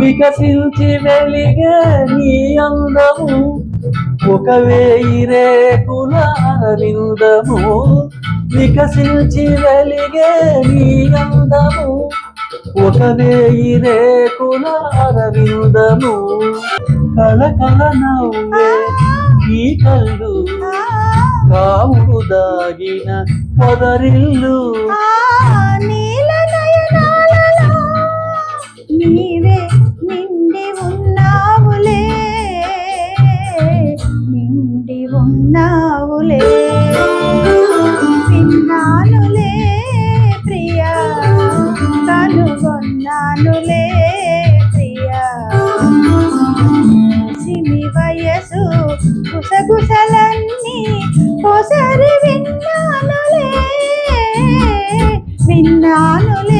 వికసించి వెలిగే నీ అందము. ఒక వేయి రేకుల అరవిందము. వికసించి వెలిగే నీ అందము. ఒక వేయి రేకుల అరవిందము. కళకళ నవ్వే ఈ కళ్ళు కావుడు దాగిన పొదరిల్లు. ఉన్నావులే. విన్నానులే ప్రియా. కనుగొన్నానులే ప్రియా. సిమి వయసు గుసగుసలన్నీ ఒకసారి విన్నానులే. విన్నానులే